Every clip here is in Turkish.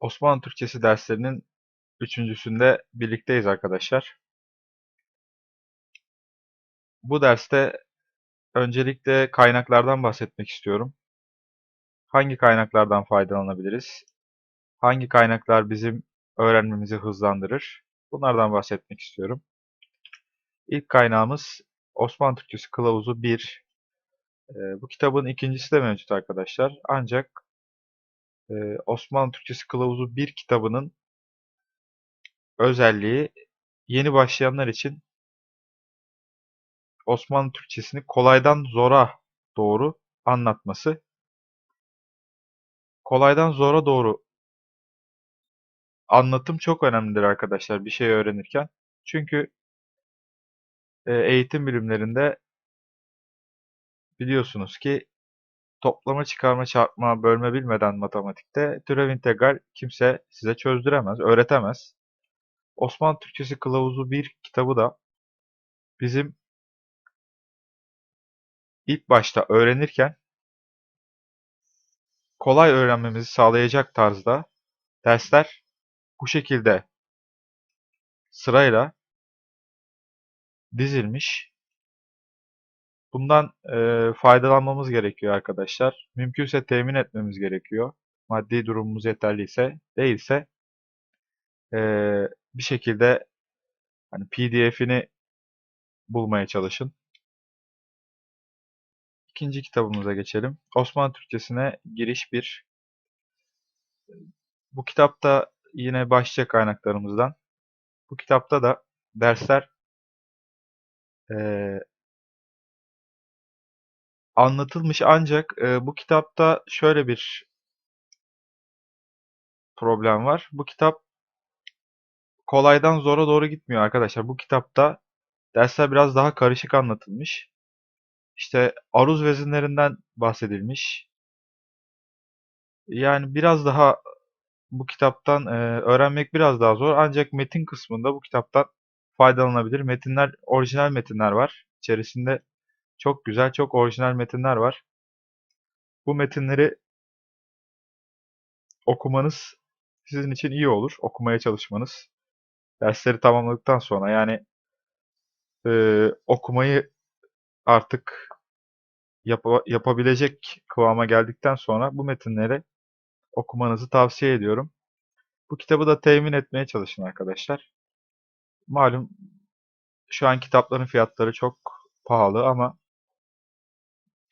Osmanlı Türkçesi derslerinin üçüncüsünde birlikteyiz arkadaşlar. Bu derste öncelikle kaynaklardan bahsetmek istiyorum. Hangi kaynaklardan faydalanabiliriz? Hangi kaynaklar bizim öğrenmemizi hızlandırır? Bunlardan bahsetmek istiyorum. İlk kaynağımız Osmanlı Türkçesi Kılavuzu 1. Ee, bu kitabın ikincisi de mevcut arkadaşlar. Ancak e, Osmanlı Türkçesi Kılavuzu 1 kitabının özelliği yeni başlayanlar için Osmanlı Türkçesini kolaydan zora doğru anlatması. Kolaydan zora doğru anlatım çok önemlidir arkadaşlar bir şey öğrenirken. Çünkü eğitim bilimlerinde biliyorsunuz ki toplama, çıkarma, çarpma, bölme bilmeden matematikte türev integral kimse size çözdüremez, öğretemez. Osmanlı Türkçesi Kılavuzu 1 kitabı da bizim ilk başta öğrenirken kolay öğrenmemizi sağlayacak tarzda dersler bu şekilde sırayla dizilmiş. Bundan e, faydalanmamız gerekiyor arkadaşlar. Mümkünse temin etmemiz gerekiyor. Maddi durumumuz yeterliyse, değilse e, bir şekilde hani PDF'ini bulmaya çalışın. İkinci kitabımıza geçelim. Osmanlı Türkçesine giriş 1. Bu kitapta yine başlıca kaynaklarımızdan. Bu kitapta da dersler e, anlatılmış ancak e, bu kitapta şöyle bir problem var. Bu kitap kolaydan zora doğru gitmiyor arkadaşlar. Bu kitapta dersler biraz daha karışık anlatılmış. İşte aruz vezinlerinden bahsedilmiş. Yani biraz daha bu kitaptan e, öğrenmek biraz daha zor. Ancak metin kısmında bu kitaptan faydalanabilir. Metinler, orijinal metinler var. İçerisinde çok güzel, çok orijinal metinler var. Bu metinleri okumanız sizin için iyi olur. Okumaya çalışmanız. Dersleri tamamladıktan sonra yani e, okumayı artık yap yapabilecek kıvama geldikten sonra bu metinleri okumanızı tavsiye ediyorum. Bu kitabı da temin etmeye çalışın arkadaşlar. Malum şu an kitapların fiyatları çok pahalı ama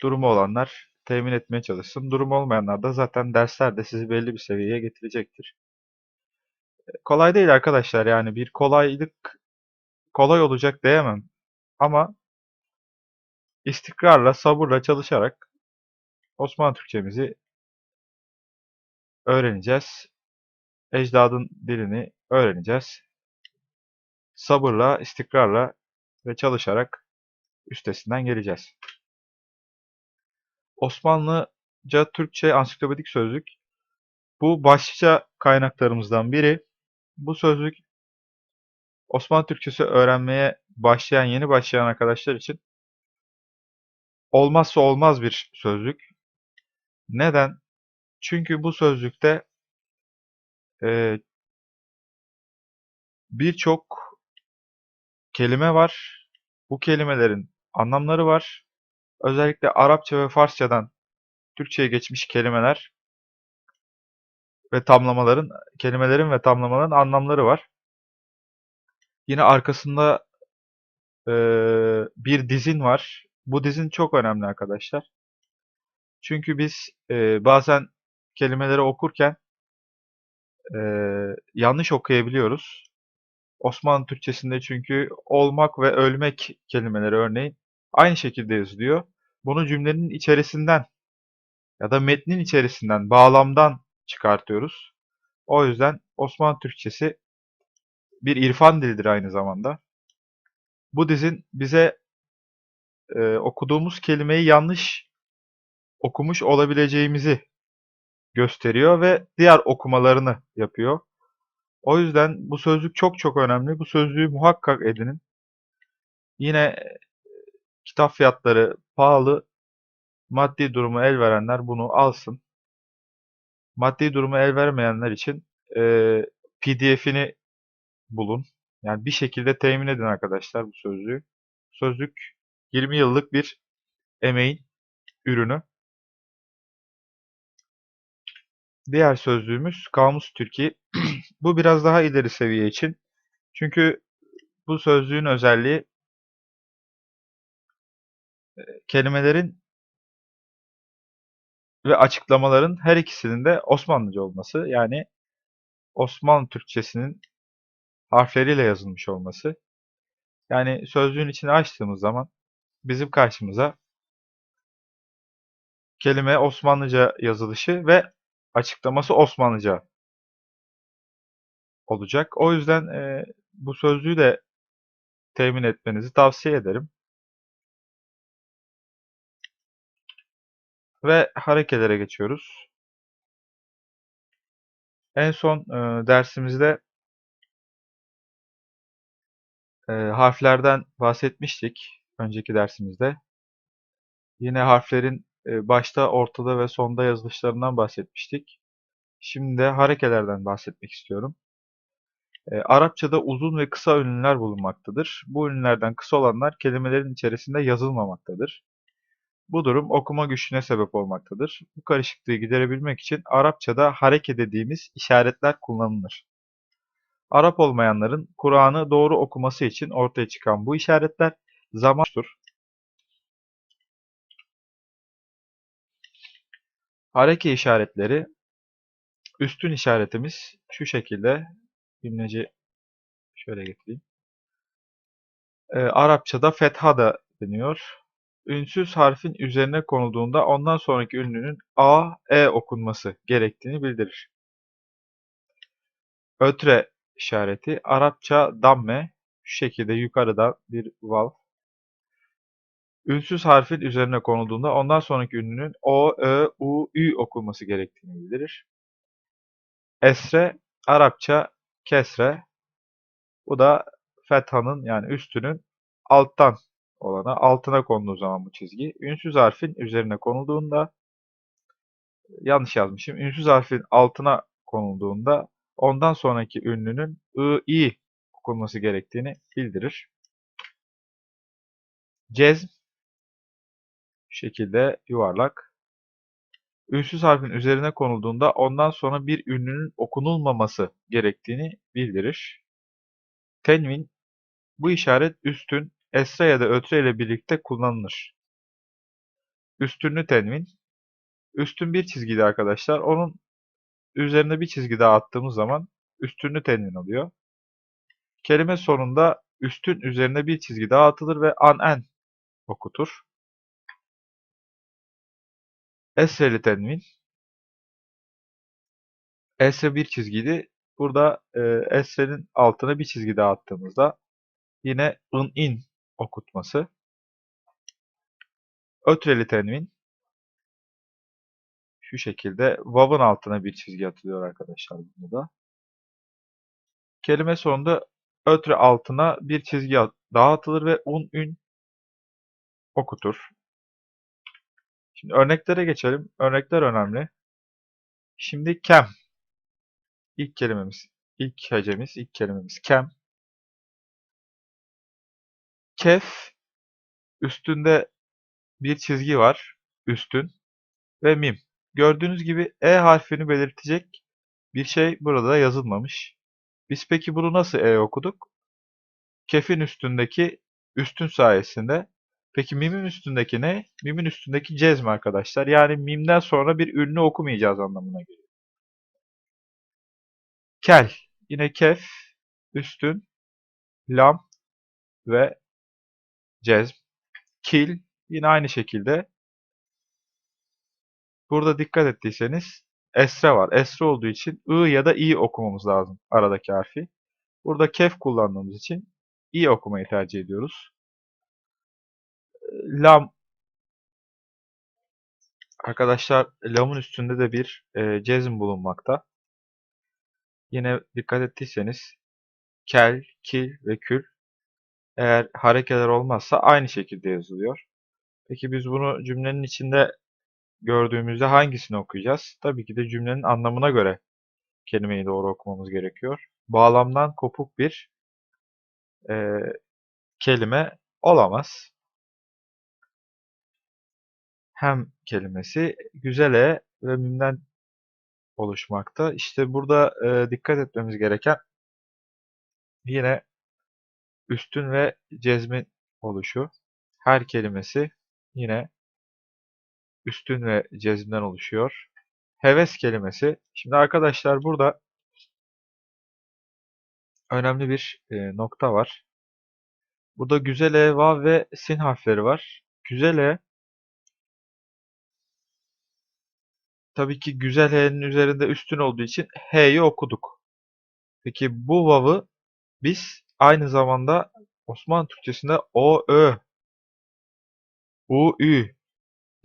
durumu olanlar temin etmeye çalışsın. Durum olmayanlar da zaten dersler de sizi belli bir seviyeye getirecektir. Kolay değil arkadaşlar yani bir kolaylık kolay olacak diyemem. Ama istikrarla, sabırla çalışarak Osmanlı Türkçemizi öğreneceğiz. Ecdadın dilini öğreneceğiz. Sabırla, istikrarla ve çalışarak üstesinden geleceğiz. Osmanlıca Türkçe Ansiklopedik Sözlük bu başlıca kaynaklarımızdan biri. Bu sözlük Osmanlı Türkçesi öğrenmeye başlayan, yeni başlayan arkadaşlar için olmazsa olmaz bir sözlük. Neden? Çünkü bu sözlükte e, birçok kelime var. Bu kelimelerin anlamları var. Özellikle Arapça ve Farsçadan Türkçe'ye geçmiş kelimeler ve tamlamaların, kelimelerin ve tamlamaların anlamları var. Yine arkasında e, bir dizin var. Bu dizin çok önemli arkadaşlar. Çünkü biz e, bazen kelimeleri okurken e, yanlış okuyabiliyoruz. Osmanlı Türkçesinde çünkü olmak ve ölmek kelimeleri örneğin aynı şekilde yazılıyor. Bunu cümlenin içerisinden ya da metnin içerisinden, bağlamdan çıkartıyoruz. O yüzden Osmanlı Türkçesi bir irfan dilidir aynı zamanda. Bu dizin bize e, okuduğumuz kelimeyi yanlış okumuş olabileceğimizi gösteriyor ve diğer okumalarını yapıyor. O yüzden bu sözlük çok çok önemli. Bu sözlüğü muhakkak edinin. Yine kitap fiyatları pahalı. Maddi durumu el verenler bunu alsın. Maddi durumu el vermeyenler için eee, PDF'ini bulun. Yani bir şekilde temin edin arkadaşlar bu sözlüğü. Sözlük 20 yıllık bir emeğin ürünü. Diğer sözlüğümüz Kamus Türkiye. bu biraz daha ileri seviye için. Çünkü bu sözlüğün özelliği e, kelimelerin ve açıklamaların her ikisinin de Osmanlıca olması. Yani Osmanlı Türkçesinin harfleriyle yazılmış olması. Yani sözlüğün içini açtığımız zaman bizim karşımıza kelime Osmanlıca yazılışı ve açıklaması Osmanlıca olacak. O yüzden e, bu sözlüğü de temin etmenizi tavsiye ederim. Ve harekelere geçiyoruz. En son e, dersimizde e, harflerden bahsetmiştik. Önceki dersimizde. Yine harflerin e, başta, ortada ve sonda yazılışlarından bahsetmiştik. Şimdi de harekelerden bahsetmek istiyorum. E, Arapçada uzun ve kısa ünlüler bulunmaktadır. Bu ünlülerden kısa olanlar kelimelerin içerisinde yazılmamaktadır. Bu durum okuma güçlüğüne sebep olmaktadır. Bu karışıklığı giderebilmek için Arapçada hareke dediğimiz işaretler kullanılır. Arap olmayanların Kur'an'ı doğru okuması için ortaya çıkan bu işaretler zamandır. Hareke işaretleri üstün işaretimiz şu şekilde imleci şöyle getireyim. Ee, Arapçada fetha da deniyor. Ünsüz harfin üzerine konulduğunda ondan sonraki ünlünün A, E okunması gerektiğini bildirir. Ötre işareti Arapça damme şu şekilde yukarıda bir vav. Ünsüz harfin üzerine konulduğunda ondan sonraki ünlünün O, Ö, U, Ü okunması gerektiğini bildirir. Esre Arapça kesre. Bu da fethanın yani üstünün alttan olana altına konduğu zaman bu çizgi. Ünsüz harfin üzerine konulduğunda yanlış yazmışım. Ünsüz harfin altına konulduğunda ondan sonraki ünlünün ı, i okunması gerektiğini bildirir. Cezm şekilde yuvarlak. Ünsüz harfin üzerine konulduğunda ondan sonra bir ünlünün okunulmaması gerektiğini bildirir. Tenvin bu işaret üstün, esre ya da ötre ile birlikte kullanılır. Üstünlü tenvin. Üstün bir çizgiydi arkadaşlar. Onun üzerine bir çizgi daha attığımız zaman üstünlü tenvin oluyor. Kelime sonunda üstün üzerine bir çizgi daha atılır ve an en okutur. Esreli tenvin. Esre bir çizgiydi. Burada e, esrenin altına bir çizgi daha attığımızda yine ın in okutması. Ötreli tenvin. Şu şekilde vav'ın altına bir çizgi atılıyor arkadaşlar burada. Kelime sonunda ötre altına bir çizgi daha atılır ve un ün okutur. Şimdi örneklere geçelim. Örnekler önemli. Şimdi kem. İlk kelimemiz, ilk hecemiz, ilk kelimemiz kem. Kef üstünde bir çizgi var. Üstün ve mim. Gördüğünüz gibi E harfini belirtecek bir şey burada yazılmamış. Biz peki bunu nasıl E okuduk? Kefin üstündeki üstün sayesinde. Peki mimin üstündeki ne? Mimin üstündeki cezm arkadaşlar. Yani mimden sonra bir ünlü okumayacağız anlamına geliyor. Kel. Yine kef, üstün, lam ve cezm. Kil. Yine aynı şekilde. Burada dikkat ettiyseniz esre var. Esre olduğu için ı ya da i okumamız lazım aradaki harfi. Burada kef kullandığımız için i okumayı tercih ediyoruz. Lam Arkadaşlar lamın üstünde de bir e, cezm bulunmakta. Yine dikkat ettiyseniz kel, kil ve kül eğer harekeler olmazsa aynı şekilde yazılıyor. Peki biz bunu cümlenin içinde gördüğümüzde hangisini okuyacağız? Tabii ki de cümlenin anlamına göre kelimeyi doğru okumamız gerekiyor. Bağlamdan kopuk bir e, kelime olamaz. Hem kelimesi güzel e ve mimden oluşmakta. İşte burada e, dikkat etmemiz gereken yine üstün ve cezmin oluşu. Her kelimesi yine üstün ve cezmden oluşuyor. Heves kelimesi. Şimdi arkadaşlar burada önemli bir e, nokta var. Burada güzel e, vav ve sin harfleri var. Güzel tabii ki güzel h'nin üzerinde üstün olduğu için h'yi okuduk. Peki bu vav'ı biz aynı zamanda Osmanlı Türkçesinde o, ö, u, ü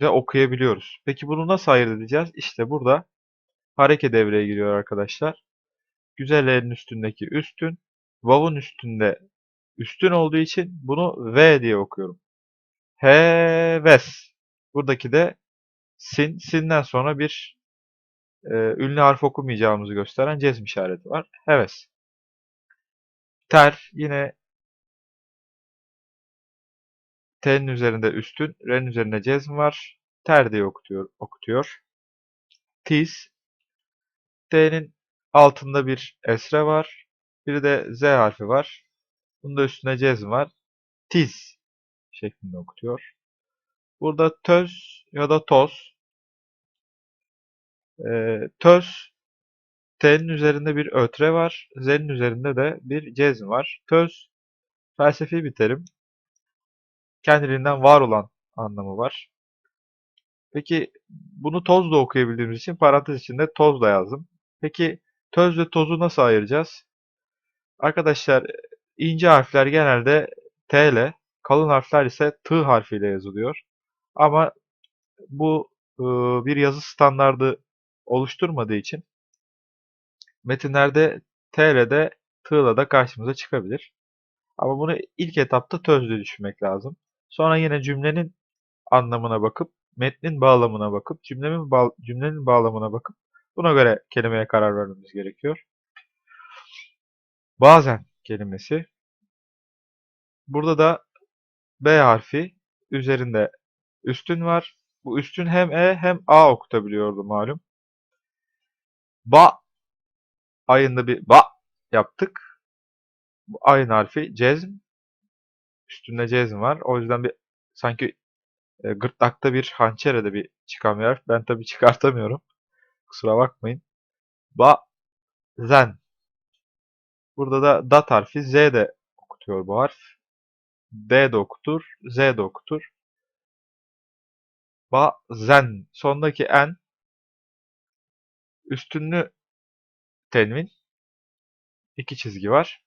de okuyabiliyoruz. Peki bunu nasıl ayırt edeceğiz? İşte burada hareke devreye giriyor arkadaşlar. Güzel L'nin üstündeki üstün, vav'ın üstünde üstün olduğu için bunu V diye okuyorum. Heves. Buradaki de sin. Sinden sonra bir e, ünlü harf okumayacağımızı gösteren cezm işareti var. Heves. Ter yine T'nin üzerinde üstün, R'nin üzerinde cezm var. Ter diye okutuyor. okutuyor. Tiz. T'nin altında bir esre var. Bir de Z harfi var. Bunun da üstüne cezm var. Tiz şeklinde okutuyor. Burada töz ya da toz. Ee, töz T'nin üzerinde bir ötre var. Z'nin üzerinde de bir cezm var. Töz felsefi bir terim. Kendiliğinden var olan anlamı var. Peki bunu toz da okuyabildiğimiz için parantez içinde toz da yazdım. Peki töz ve tozu nasıl ayıracağız? Arkadaşlar ince harfler genelde T ile, kalın harfler ise T harfiyle yazılıyor. Ama bu e, bir yazı standardı oluşturmadığı için metinlerde T ile de T ile de karşımıza çıkabilir. Ama bunu ilk etapta tözle düşünmek lazım. Sonra yine cümlenin anlamına bakıp, metnin bağlamına bakıp, cümlenin, bağ cümlenin bağlamına bakıp buna göre kelimeye karar vermemiz gerekiyor. Bazen kelimesi. Burada da B harfi üzerinde üstün var. Bu üstün hem E hem A okutabiliyordu malum. Ba ayında bir ba yaptık. Bu ayın harfi cezm. Üstünde cezm var. O yüzden bir sanki e, gırtlakta bir hançerede bir çıkan bir harf. Ben tabii çıkartamıyorum. Kusura bakmayın. Ba zen. Burada da dat harfi Z de okutuyor bu harf. D de okutur, Z de okutur. Ba zen. Sondaki en üstünlü tenvin. iki çizgi var.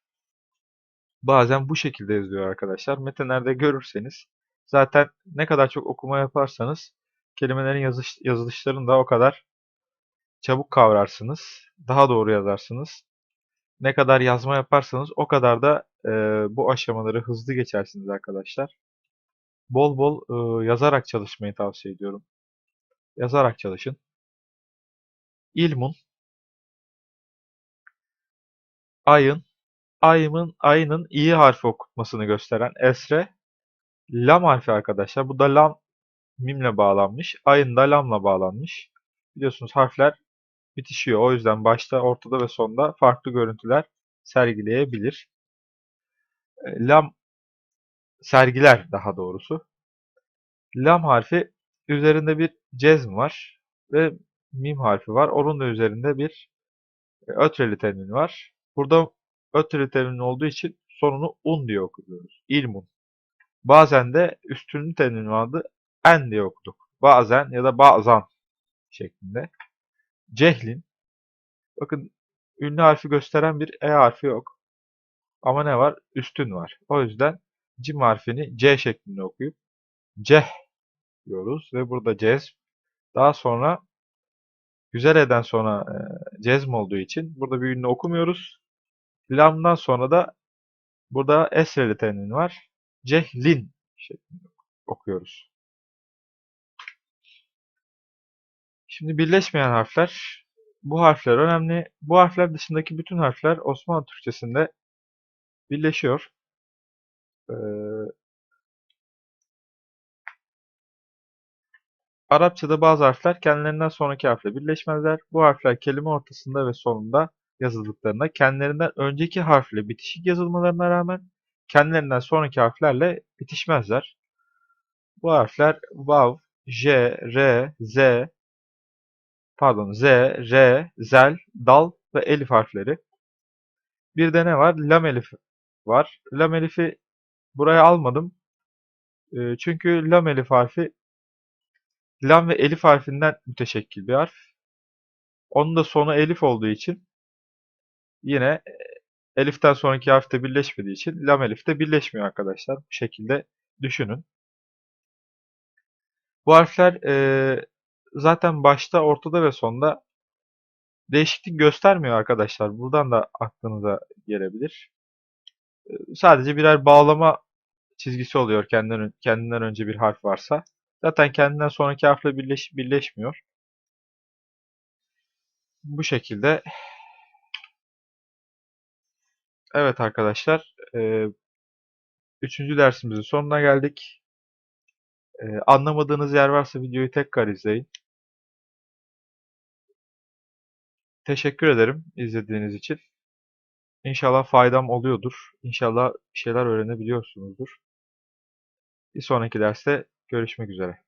Bazen bu şekilde yazıyor arkadaşlar. Metinlerde görürseniz zaten ne kadar çok okuma yaparsanız kelimelerin yazış, yazılışlarını da o kadar çabuk kavrarsınız. Daha doğru yazarsınız. Ne kadar yazma yaparsanız o kadar da e, bu aşamaları hızlı geçersiniz arkadaşlar. Bol bol e, yazarak çalışmayı tavsiye ediyorum. Yazarak çalışın. İlmun ayın ayımın ayının iyi harfi okutmasını gösteren esre lam harfi arkadaşlar. Bu da lam mimle bağlanmış. Ayın da lamla bağlanmış. Biliyorsunuz harfler bitişiyor. O yüzden başta, ortada ve sonda farklı görüntüler sergileyebilir. E, lam sergiler daha doğrusu. Lam harfi üzerinde bir cezm var ve mim harfi var. Onun da üzerinde bir e, ötreli temin var. Burada temin olduğu için sonunu un diye okuyoruz. İlmun. Bazen de üstünlü temin vardı. En diye okuduk. Bazen ya da bazan şeklinde. Cehlin. Bakın ünlü harfi gösteren bir E harfi yok. Ama ne var? Üstün var. O yüzden cim harfini C şeklinde okuyup ceh diyoruz ve burada cezm. Daha sonra güzel eden sonra e, cezm olduğu için burada bir ünlü okumuyoruz. Lam'dan sonra da burada esreli tenin var. Cehlin şeklinde okuyoruz. Şimdi birleşmeyen harfler bu harfler önemli. Bu harfler dışındaki bütün harfler Osmanlı Türkçesinde birleşiyor. Ee, Arapçada bazı harfler kendilerinden sonraki harfle birleşmezler. Bu harfler kelime ortasında ve sonunda yazıldıklarında kendilerinden önceki harfle bitişik yazılmalarına rağmen kendilerinden sonraki harflerle bitişmezler. Bu harfler vav, j, r, z, pardon z, r, zel, dal ve elif harfleri. Bir de ne var? Lam elif var. Lam elifi buraya almadım. Ee, Çünkü lam elif harfi lam ve elif harfinden müteşekkil bir harf. Onun da sonu elif olduğu için yine e, eliften sonraki harf de birleşmediği için lam elif de birleşmiyor arkadaşlar. Bu şekilde düşünün. Bu harfler e, zaten başta, ortada ve sonda değişiklik göstermiyor arkadaşlar. Buradan da aklınıza gelebilir. E, sadece birer bağlama çizgisi oluyor kendinden, kendinden önce bir harf varsa. Zaten kendinden sonraki harfle birleş, birleşmiyor. Bu şekilde. Evet arkadaşlar. E, üçüncü dersimizin sonuna geldik. E, anlamadığınız yer varsa videoyu tekrar izleyin. Teşekkür ederim izlediğiniz için. İnşallah faydam oluyordur. İnşallah bir şeyler öğrenebiliyorsunuzdur. Bir sonraki derste görüşmek üzere.